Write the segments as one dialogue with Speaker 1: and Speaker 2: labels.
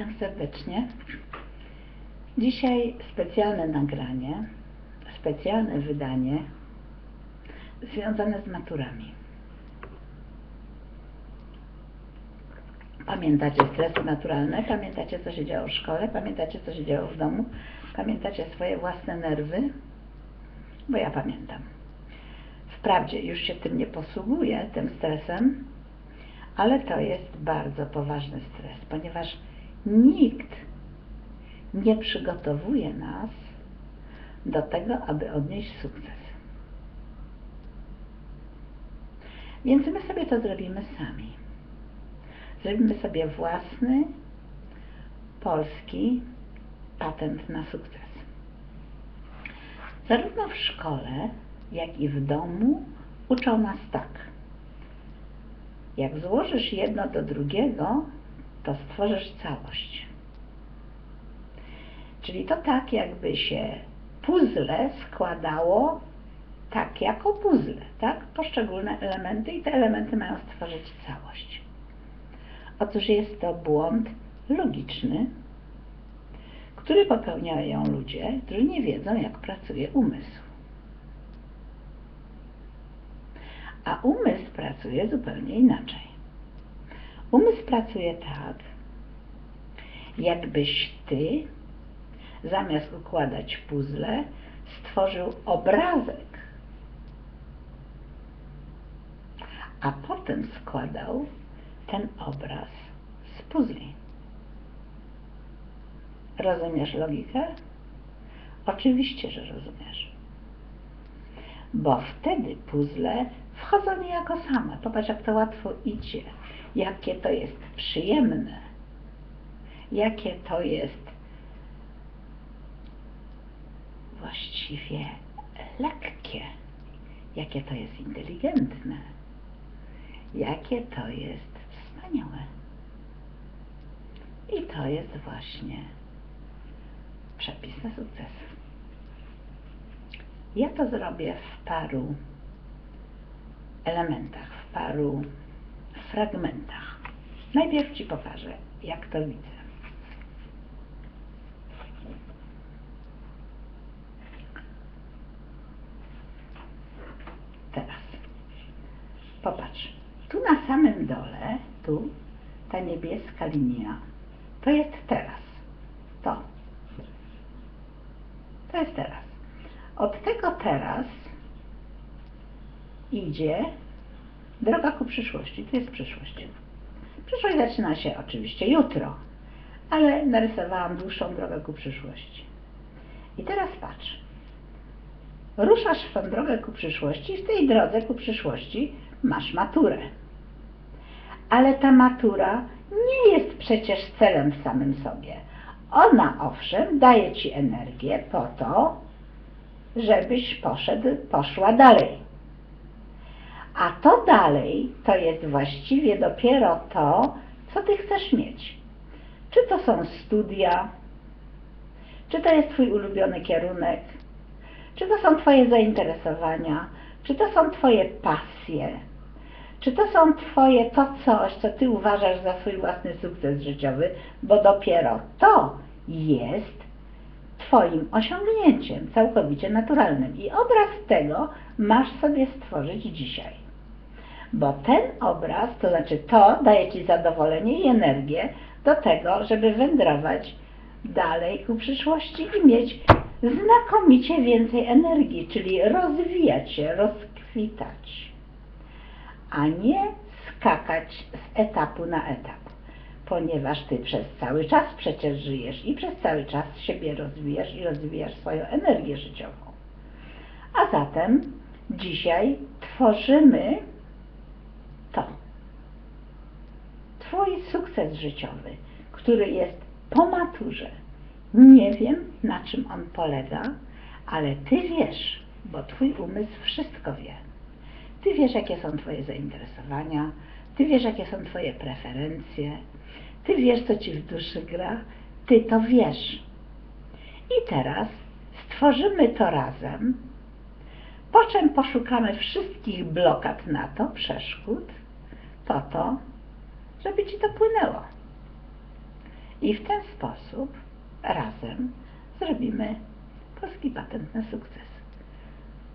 Speaker 1: Witam serdecznie. Dzisiaj specjalne nagranie, specjalne wydanie związane z maturami. Pamiętacie stresy naturalne, pamiętacie co się działo w szkole, pamiętacie co się działo w domu, pamiętacie swoje własne nerwy, bo ja pamiętam. Wprawdzie już się tym nie posługuję, tym stresem, ale to jest bardzo poważny stres, ponieważ nikt nie przygotowuje nas do tego, aby odnieść sukces. Więc my sobie to zrobimy sami. Zrobimy sobie własny, polski patent na sukces. Zarówno w szkole, jak i w domu uczą nas tak. Jak złożysz jedno do drugiego, to stworzysz całość. Czyli to tak, jakby się puzzle składało tak jako puzzle, tak? Poszczególne elementy i te elementy mają stworzyć całość. Otóż jest to błąd logiczny, który popełniają ludzie, którzy nie wiedzą, jak pracuje umysł. A umysł pracuje zupełnie inaczej. Umysł pracuje tak, jakbyś ty, zamiast układać puzzle, stworzył obrazek, a potem składał ten obraz z puzli. Rozumiesz logikę? Oczywiście, że rozumiesz. Bo wtedy puzzle wchodzą niejako same. Popatrz, jak to łatwo idzie, jakie to jest przyjemne, jakie to jest właściwie lekkie, jakie to jest inteligentne, jakie to jest wspaniałe. I to jest właśnie przepis na sukces. Ja to zrobię w paru elementach, w paru fragmentach. Najpierw Ci pokażę, jak to widzę. Teraz popatrz, tu na samym dole, tu ta niebieska linia, to jest teraz. To. To jest teraz. Od tego teraz idzie droga ku przyszłości. To jest przyszłość. Przyszłość zaczyna się oczywiście jutro, ale narysowałam dłuższą drogę ku przyszłości. I teraz patrz. Ruszasz w tą drogę ku przyszłości i w tej drodze ku przyszłości masz maturę. Ale ta matura nie jest przecież celem w samym sobie. Ona owszem daje ci energię po to, żebyś poszedł, poszła dalej. A to dalej to jest właściwie dopiero to, co ty chcesz mieć. Czy to są studia, czy to jest twój ulubiony kierunek, czy to są twoje zainteresowania, czy to są twoje pasje, czy to są twoje to coś, co ty uważasz za swój własny sukces życiowy, bo dopiero to jest Twoim osiągnięciem, całkowicie naturalnym. I obraz tego masz sobie stworzyć dzisiaj. Bo ten obraz, to znaczy to, daje Ci zadowolenie i energię do tego, żeby wędrować dalej ku przyszłości i mieć znakomicie więcej energii, czyli rozwijać się, rozkwitać, a nie skakać z etapu na etap ponieważ ty przez cały czas przecież żyjesz i przez cały czas siebie rozwijasz i rozwijasz swoją energię życiową. A zatem dzisiaj tworzymy to. Twój sukces życiowy, który jest po maturze. Nie wiem, na czym on polega, ale ty wiesz, bo twój umysł wszystko wie. Ty wiesz, jakie są twoje zainteresowania, ty wiesz, jakie są twoje preferencje, ty wiesz, co ci w duszy gra, ty to wiesz. I teraz stworzymy to razem, po czym poszukamy wszystkich blokad na to, przeszkód, po to, żeby ci to płynęło. I w ten sposób razem zrobimy polski patent na sukces,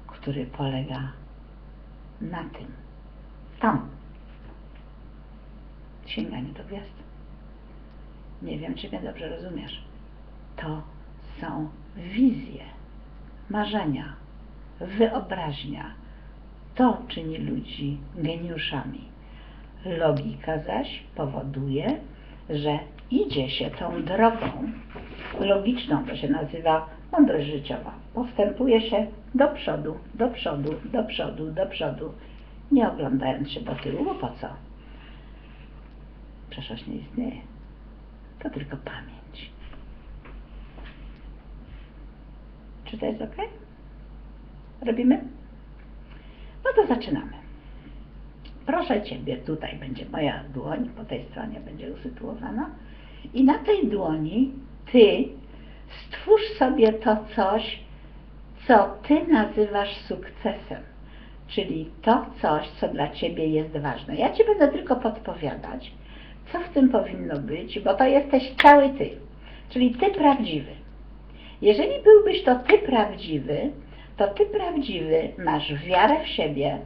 Speaker 1: który polega na tym, tam, sięganiu do gwiazd. Nie wiem, czy mnie dobrze rozumiesz. To są wizje, marzenia, wyobraźnia. To czyni ludzi geniuszami. Logika zaś powoduje, że idzie się tą drogą logiczną, to się nazywa mądrość życiowa. Postępuje się do przodu, do przodu, do przodu, do przodu, nie oglądając się do tyłu, bo po co? Przeszłość nie istnieje. To tylko pamięć. Czy to jest ok? Robimy? No to zaczynamy. Proszę Ciebie, tutaj będzie moja dłoń, po tej stronie będzie usytuowana. I na tej dłoni Ty stwórz sobie to coś, co Ty nazywasz sukcesem. Czyli to coś, co dla Ciebie jest ważne. Ja Ci będę tylko podpowiadać, co w tym powinno być, bo to jesteś cały Ty. Czyli Ty prawdziwy. Jeżeli byłbyś to Ty prawdziwy, to Ty prawdziwy masz wiarę w siebie,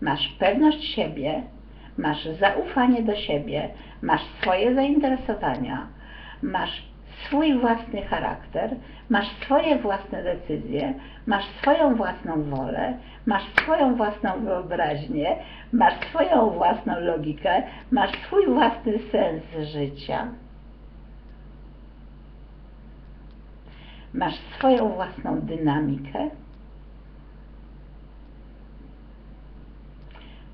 Speaker 1: masz pewność siebie, masz zaufanie do siebie, masz swoje zainteresowania, masz swój własny charakter, masz swoje własne decyzje, masz swoją własną wolę, masz swoją własną wyobraźnię, masz swoją własną logikę, masz swój własny sens życia. Masz swoją własną dynamikę,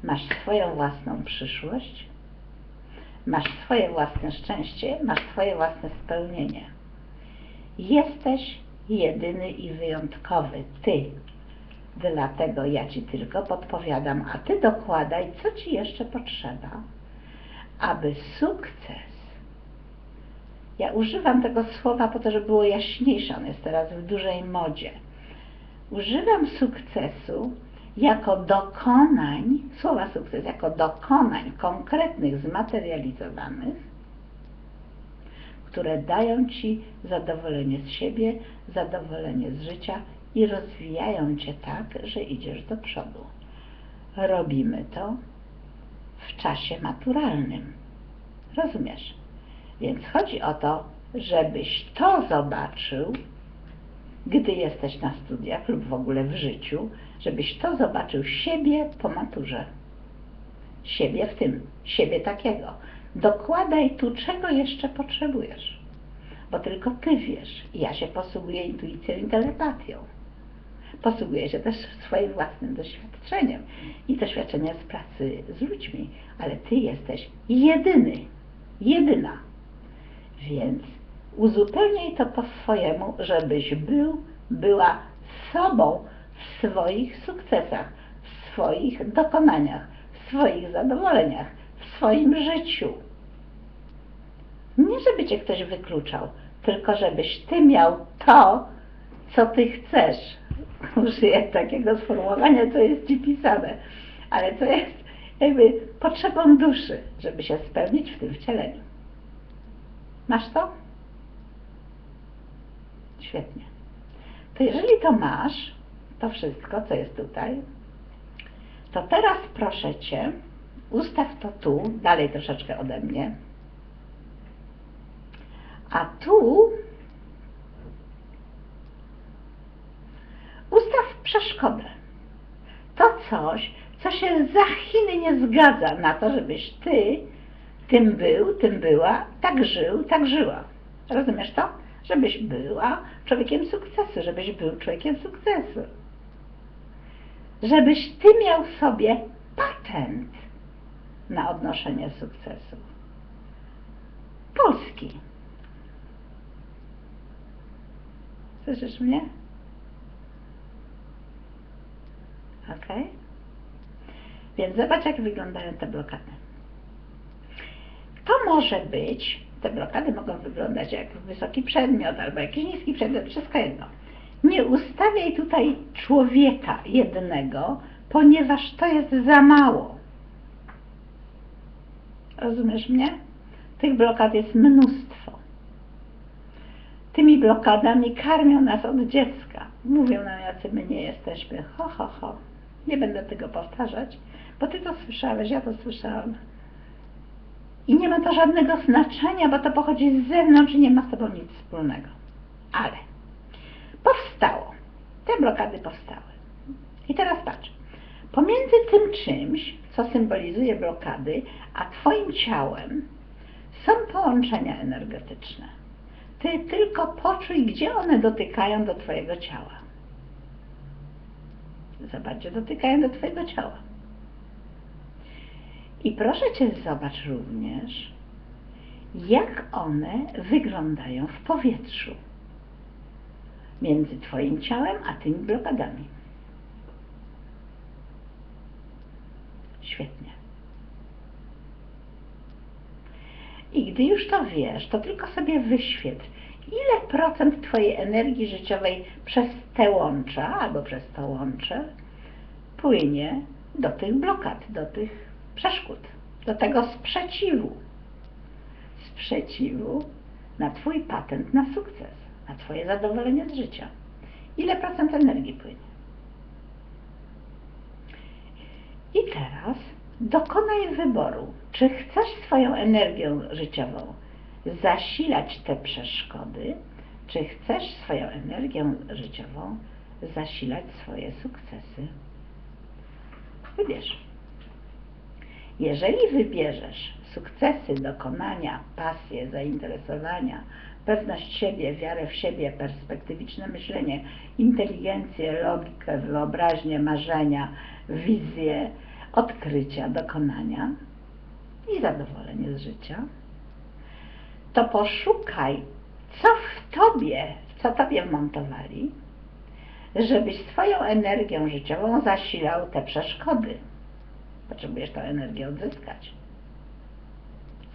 Speaker 1: masz swoją własną przyszłość, masz swoje własne szczęście, masz swoje własne spełnienie. Jesteś jedyny i wyjątkowy, ty. Dlatego ja ci tylko podpowiadam, a ty dokładaj, co ci jeszcze potrzeba, aby sukces. Ja używam tego słowa po to, żeby było jaśniejsze, on jest teraz w dużej modzie. Używam sukcesu jako dokonań, słowa sukces, jako dokonań konkretnych, zmaterializowanych, które dają Ci zadowolenie z siebie, zadowolenie z życia i rozwijają Cię tak, że idziesz do przodu. Robimy to w czasie maturalnym. Rozumiesz? Więc chodzi o to, żebyś to zobaczył, gdy jesteś na studiach lub w ogóle w życiu, żebyś to zobaczył siebie po maturze. Siebie w tym, siebie takiego. Dokładaj tu, czego jeszcze potrzebujesz, bo tylko ty wiesz. Ja się posługuję intuicją i telepatią. Posługuję się też swoim własnym doświadczeniem i doświadczeniem z pracy z ludźmi, ale ty jesteś jedyny, jedyna. Więc uzupełniaj to po swojemu, żebyś był, była sobą w swoich sukcesach, w swoich dokonaniach, w swoich zadowoleniach, w swoim życiu. Nie żeby cię ktoś wykluczał, tylko żebyś ty miał to, co ty chcesz. Użyję takiego sformułowania, co jest ci pisane, ale co jest jakby potrzebą duszy, żeby się spełnić w tym wcieleniu. Masz to? Świetnie. To jeżeli to masz, to wszystko, co jest tutaj, to teraz proszę Cię, ustaw to tu, dalej troszeczkę ode mnie, a tu ustaw przeszkodę. To coś, co się za Chiny nie zgadza na to, żebyś Ty tym był, tym była, tak żył, tak żyła. Rozumiesz to? Żebyś była człowiekiem sukcesu, żebyś był człowiekiem sukcesu. Żebyś ty miał sobie patent na odnoszenie sukcesu. Polski. Słyszysz mnie? Ok? Więc zobacz, jak wyglądają te blokady. To może być, te blokady mogą wyglądać jak wysoki przedmiot albo jakiś niski przedmiot, wszystko jedno. Nie ustawiaj tutaj człowieka jednego, ponieważ to jest za mało. Rozumiesz mnie? Tych blokad jest mnóstwo. tymi blokadami karmią nas od dziecka. Mówią nam, jacy my nie jesteśmy. Ho, ho, ho. Nie będę tego powtarzać, bo ty to słyszałeś, ja to słyszałam. I nie ma to żadnego znaczenia, bo to pochodzi z zewnątrz i nie ma z tobą nic wspólnego. Ale powstało. Te blokady powstały. I teraz patrz. Pomiędzy tym czymś, co symbolizuje blokady, a twoim ciałem są połączenia energetyczne. Ty tylko poczuj, gdzie one dotykają do twojego ciała. Zobaczcie, dotykają do twojego ciała. I proszę Cię, zobacz również, jak one wyglądają w powietrzu między Twoim ciałem a tymi blokadami. Świetnie. I gdy już to wiesz, to tylko sobie wyświetl, ile procent Twojej energii życiowej przez te łącza albo przez to łącze płynie do tych blokad, do tych przeszkód, do tego sprzeciwu. Sprzeciwu na Twój patent na sukces, na Twoje zadowolenie z życia. Ile procent energii płynie? I teraz dokonaj wyboru, czy chcesz swoją energią życiową zasilać te przeszkody, czy chcesz swoją energią życiową zasilać swoje sukcesy. Wybierz. Jeżeli wybierzesz sukcesy, dokonania, pasje, zainteresowania, pewność siebie, wiarę w siebie, perspektywiczne myślenie, inteligencję, logikę, wyobraźnię, marzenia, wizję, odkrycia, dokonania i zadowolenie z życia, to poszukaj, co w tobie, co tobie wmontowali, żebyś swoją energią życiową zasilał te przeszkody. Potrzebujesz tę energię odzyskać.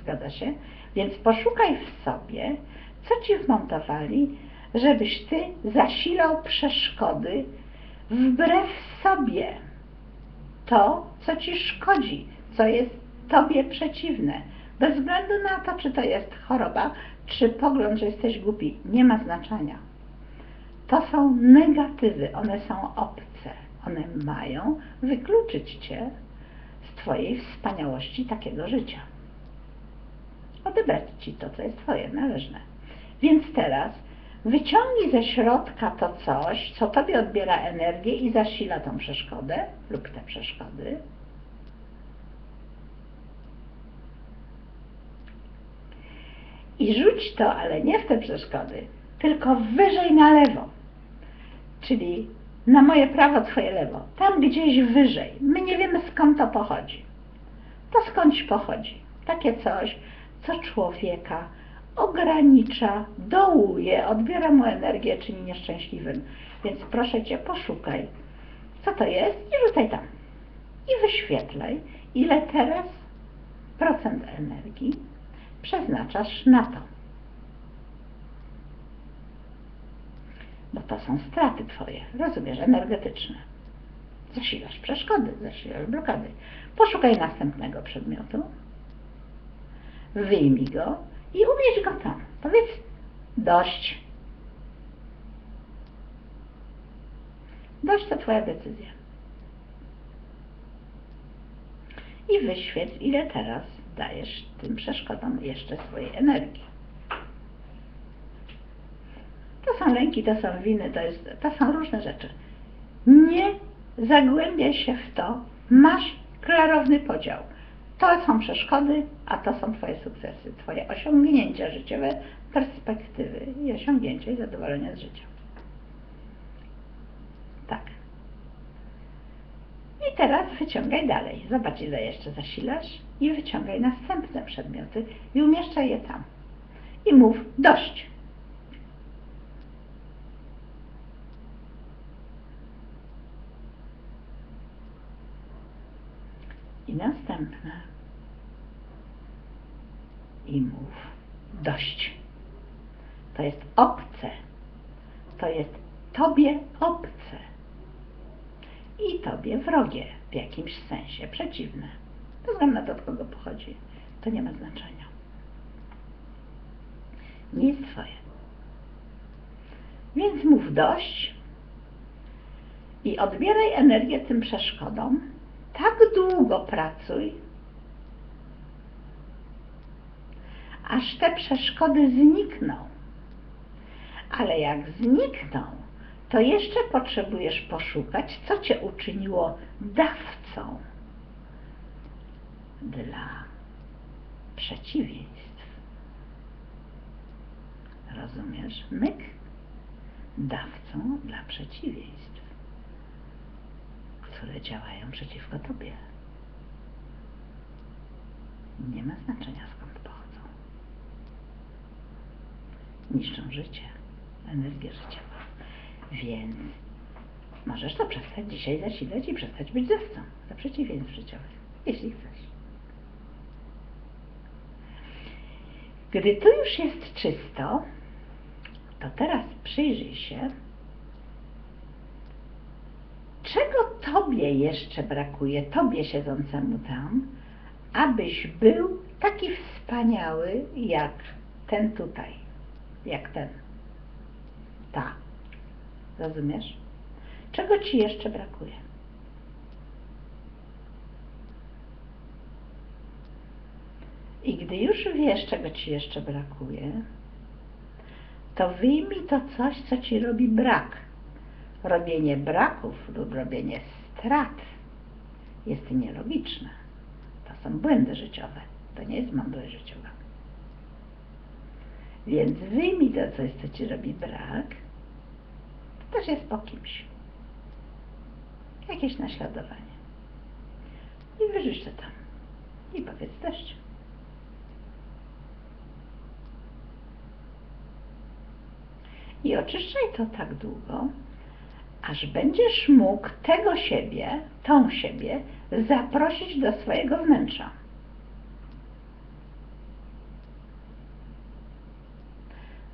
Speaker 1: Zgadza się? Więc poszukaj w sobie, co ci wmontowali, żebyś ty zasilał przeszkody wbrew sobie. To, co ci szkodzi, co jest tobie przeciwne. Bez względu na to, czy to jest choroba, czy pogląd, że jesteś głupi, nie ma znaczenia. To są negatywy, one są obce. One mają wykluczyć cię twojej wspaniałości takiego życia. Odebrać ci to, co jest twoje, należne. Więc teraz wyciągnij ze środka to coś, co tobie odbiera energię i zasila tą przeszkodę lub te przeszkody. I rzuć to, ale nie w te przeszkody, tylko wyżej na lewo. Czyli na moje prawo, twoje lewo. Tam gdzieś wyżej. My nie wiemy skąd to pochodzi. To skądś pochodzi. Takie coś, co człowieka ogranicza, dołuje, odbiera mu energię, czyni nieszczęśliwym. Więc proszę Cię, poszukaj, co to jest i rzucaj tam. I wyświetlaj, ile teraz procent energii przeznaczasz na to. Bo to są straty Twoje, rozumiesz, energetyczne. Zasilasz przeszkody, zasilasz blokady. Poszukaj następnego przedmiotu, wyjmij go i umieść go tam. Powiedz dość. Dość to Twoja decyzja. I wyświetl, ile teraz dajesz tym przeszkodom jeszcze swojej energii. To są lęki, to są winy, to, jest, to są różne rzeczy. Nie zagłębiaj się w to. Masz klarowny podział. To są przeszkody, a to są Twoje sukcesy, Twoje osiągnięcia życiowe, perspektywy i osiągnięcia i zadowolenia z życia. Tak. I teraz wyciągaj dalej. Zobacz, ile jeszcze zasilasz i wyciągaj następne przedmioty i umieszczaj je tam. I mów dość. I następne. I mów dość. To jest obce. To jest tobie obce. I tobie wrogie w jakimś sensie, przeciwne. Bez względu na to, od kogo pochodzi, to nie ma znaczenia. Nie jest twoje. Więc mów dość i odbieraj energię tym przeszkodom. Tak długo pracuj, aż te przeszkody znikną. Ale jak znikną, to jeszcze potrzebujesz poszukać, co cię uczyniło dawcą dla przeciwieństw. Rozumiesz? Myk dawcą dla przeciwieństw, które działają przeciwko tobie. Nie ma znaczenia skąd pochodzą. Niszczą życie, energię życiową. Więc możesz to przestać dzisiaj zasilać i przestać być dawcą dla przeciwieństw życiowych, jeśli chcesz. Gdy tu już jest czysto, to teraz przyjrzyj się, czego Tobie jeszcze brakuje, Tobie siedzącemu tam, abyś był taki wspaniały jak ten tutaj, jak ten, ta. Rozumiesz? Czego Ci jeszcze brakuje? I gdy już wiesz, czego Ci jeszcze brakuje, to wyjmij to coś, co Ci robi brak. Robienie braków lub robienie strat jest nielogiczne. To są błędy życiowe. To nie jest mądrość życiowa. Więc wyjmij to coś, co Ci robi brak. To też jest po kimś. Jakieś naśladowanie. I wyrzuć to tam. I powiedz dość. I oczyszczaj to tak długo, aż będziesz mógł tego siebie, tą siebie zaprosić do swojego wnętrza.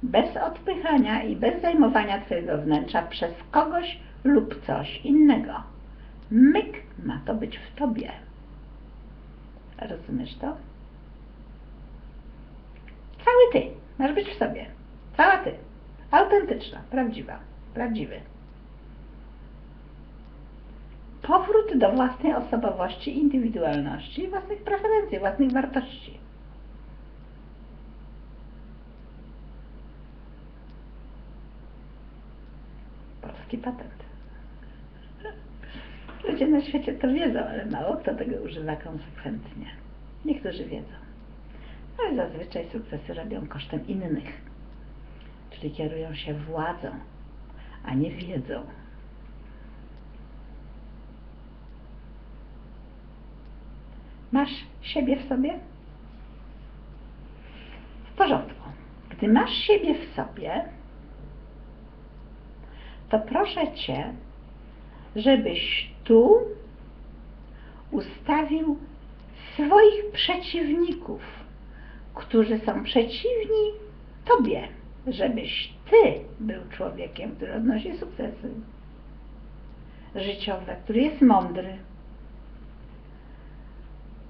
Speaker 1: Bez odpychania i bez zajmowania Twojego wnętrza przez kogoś lub coś innego. Myk ma to być w Tobie. Rozumiesz to? Cały Ty masz być w sobie. Cała Ty. Autentyczna, prawdziwa, prawdziwy. Powrót do własnej osobowości, indywidualności, własnych preferencji, własnych wartości. Polski patent. Ludzie na świecie to wiedzą, ale mało kto tego używa konsekwentnie. Niektórzy wiedzą. Ale zazwyczaj sukcesy robią kosztem innych czyli kierują się władzą, a nie wiedzą. Masz siebie w sobie? W porządku. Gdy masz siebie w sobie, to proszę Cię, żebyś tu ustawił swoich przeciwników, którzy są przeciwni Tobie żebyś Ty był człowiekiem, który odnosi sukcesy życiowe, który jest mądry,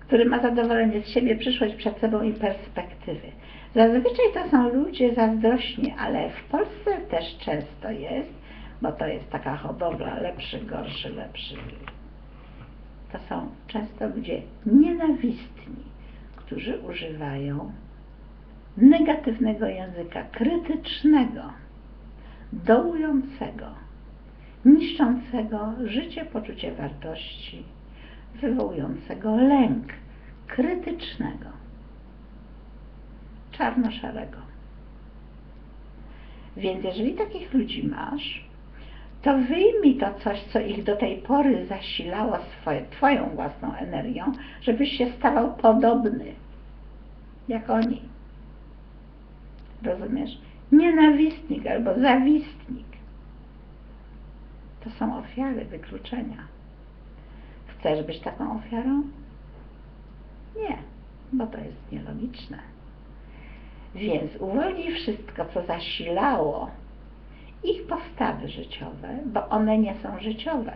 Speaker 1: który ma zadowolenie z siebie, przyszłość przed sobą i perspektywy. Zazwyczaj to są ludzie zazdrośni, ale w Polsce też często jest, bo to jest taka hodowla lepszy, gorszy, lepszy. To są często ludzie nienawistni, którzy używają negatywnego języka, krytycznego, dołującego, niszczącego życie, poczucie wartości, wywołującego lęk, krytycznego, czarno-szarego. Więc jeżeli takich ludzi masz, to wyjmij to coś, co ich do tej pory zasilało swoje, Twoją własną energią, żebyś się stawał podobny jak oni. Rozumiesz? Nienawistnik albo zawistnik. To są ofiary wykluczenia. Chcesz być taką ofiarą? Nie, bo to jest nielogiczne. Więc uwolnij wszystko, co zasilało ich postawy życiowe, bo one nie są życiowe.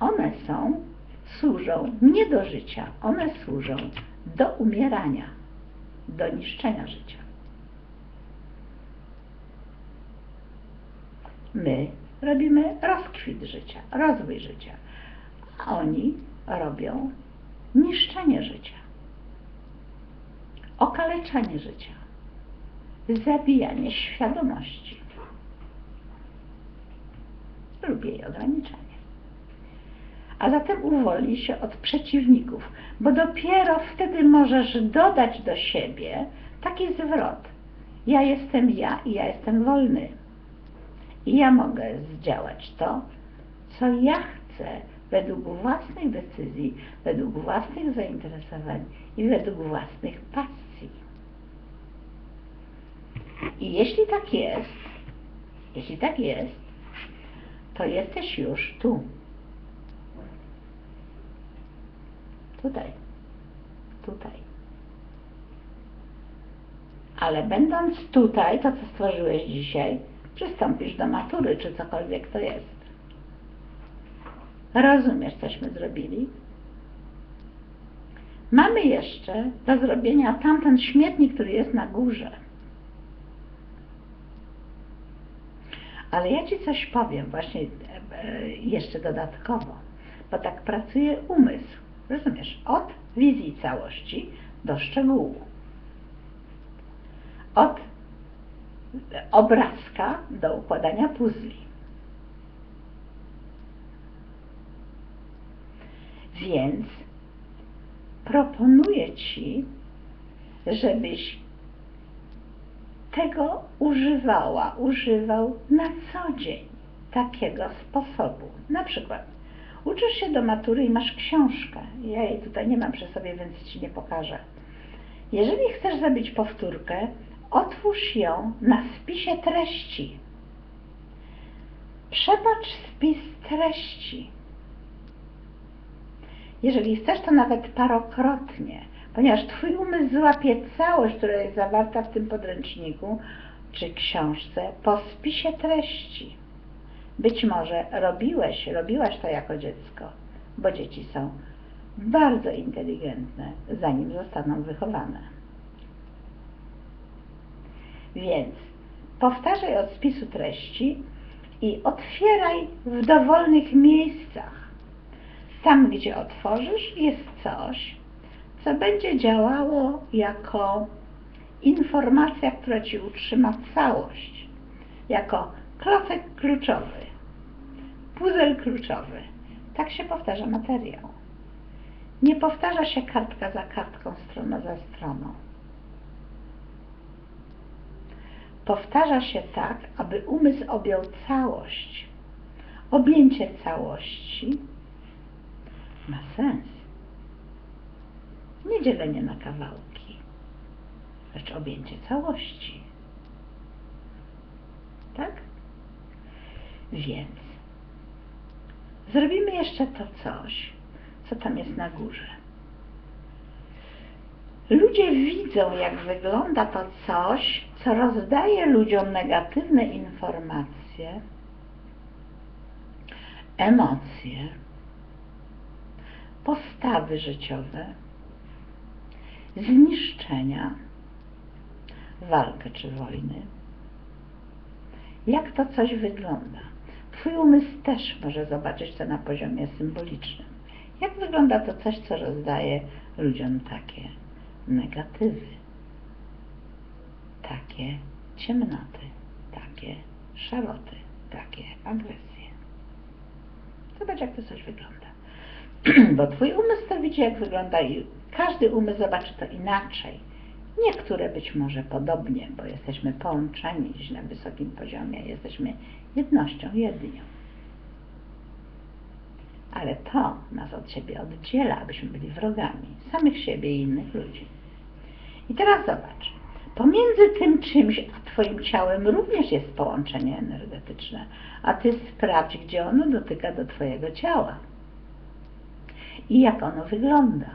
Speaker 1: One są, służą nie do życia, one służą do umierania, do niszczenia życia. My robimy rozkwit życia, rozwój życia, a oni robią niszczenie życia, okaleczanie życia, zabijanie świadomości lub jej ograniczanie. A zatem uwolnij się od przeciwników, bo dopiero wtedy możesz dodać do siebie taki zwrot. Ja jestem ja i ja jestem wolny. I ja mogę zdziałać to, co ja chcę, według własnych decyzji, według własnych zainteresowań i według własnych pasji. I jeśli tak jest, jeśli tak jest, to jesteś już tu. Tutaj. Tutaj. Ale będąc tutaj, to co stworzyłeś dzisiaj, przystąpisz do matury, czy cokolwiek to jest. Rozumiesz, cośmy zrobili? Mamy jeszcze do zrobienia tamten śmietnik, który jest na górze. Ale ja Ci coś powiem właśnie e, jeszcze dodatkowo, bo tak pracuje umysł. Rozumiesz? Od wizji całości do szczegółu. Od obrazka do układania puzli. Więc proponuję Ci, żebyś tego używała, używał na co dzień takiego sposobu. Na przykład uczysz się do matury i masz książkę. Ja jej tutaj nie mam przy sobie, więc Ci nie pokażę. Jeżeli chcesz zrobić powtórkę, otwórz ją na spisie treści. Przepatrz spis treści. Jeżeli chcesz, to nawet parokrotnie, ponieważ Twój umysł złapie całość, która jest zawarta w tym podręczniku czy książce po spisie treści. Być może robiłeś, robiłaś to jako dziecko, bo dzieci są bardzo inteligentne, zanim zostaną wychowane. Więc powtarzaj od spisu treści i otwieraj w dowolnych miejscach. Tam, gdzie otworzysz, jest coś, co będzie działało jako informacja, która Ci utrzyma całość, jako klocek kluczowy, puzel kluczowy. Tak się powtarza materiał. Nie powtarza się kartka za kartką, strona za stroną. Powtarza się tak, aby umysł objął całość. Objęcie całości ma sens. Nie dzielenie na kawałki, lecz objęcie całości. Tak? Więc zrobimy jeszcze to coś, co tam jest na górze. Ludzie widzą, jak wygląda to coś, co rozdaje ludziom negatywne informacje, emocje, postawy życiowe, zniszczenia, walkę czy wojny. Jak to coś wygląda? Twój umysł też może zobaczyć to na poziomie symbolicznym. Jak wygląda to coś, co rozdaje ludziom takie negatywy, takie ciemnoty, takie szaroty, takie agresje. Zobacz, jak to coś wygląda. Bo Twój umysł to widzi, jak wygląda i każdy umysł zobaczy to inaczej. Niektóre być może podobnie, bo jesteśmy połączeni gdzieś na wysokim poziomie, jesteśmy jednością, jednią. Ale to nas od siebie oddziela, abyśmy byli wrogami samych siebie i innych ludzi. I teraz zobacz, pomiędzy tym czymś a Twoim ciałem również jest połączenie energetyczne, a Ty sprawdź, gdzie ono dotyka do Twojego ciała i jak ono wygląda.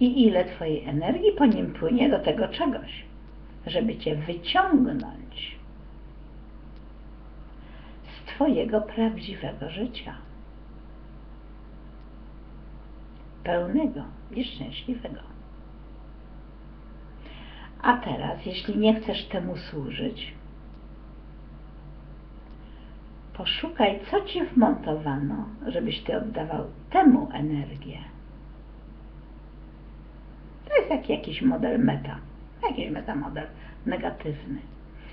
Speaker 1: I ile Twojej energii po nim płynie do tego czegoś, żeby Cię wyciągnąć z Twojego prawdziwego życia. Pełnego i szczęśliwego. A teraz, jeśli nie chcesz temu służyć, poszukaj, co ci wmontowano, żebyś ty oddawał temu energię. To jest jak jakiś model meta, jakiś metamodel negatywny.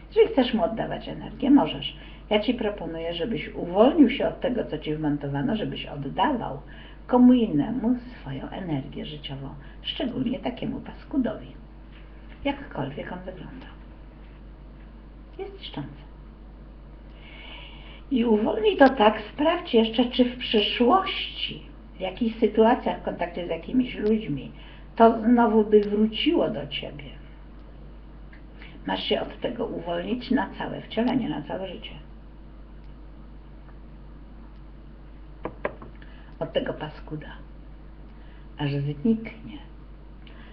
Speaker 1: Jeżeli chcesz mu oddawać energię, możesz. Ja ci proponuję, żebyś uwolnił się od tego, co ci wmontowano, żebyś oddawał komu innemu swoją energię życiową, szczególnie takiemu paskudowi. Jakkolwiek on wygląda. Jest niszczący. I uwolnij to tak, sprawdź jeszcze, czy w przyszłości, w jakichś sytuacjach w kontakcie z jakimiś ludźmi, to znowu by wróciło do ciebie. Masz się od tego uwolnić na całe wcielenie, na całe życie. Od tego paskuda, aż zniknie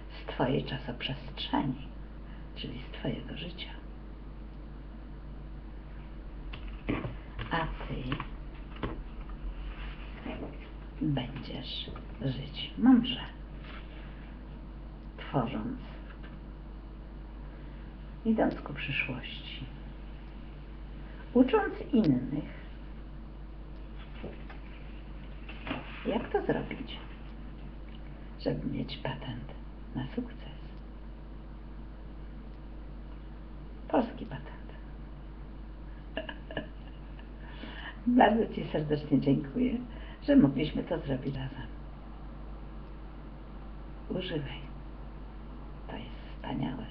Speaker 1: z twojej czasoprzestrzeni, czyli z twojego życia. A ty będziesz żyć mądrze, tworząc, idąc ku przyszłości, ucząc innych, jak to zrobić, żeby mieć patent na sukces. Polski patent. Bardzo Ci serdecznie dziękuję, że mogliśmy to zrobić razem. Używaj. To jest wspaniałe,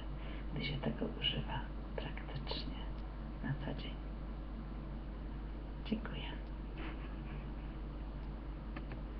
Speaker 1: gdy się tego używa praktycznie na co dzień. Dziękuję.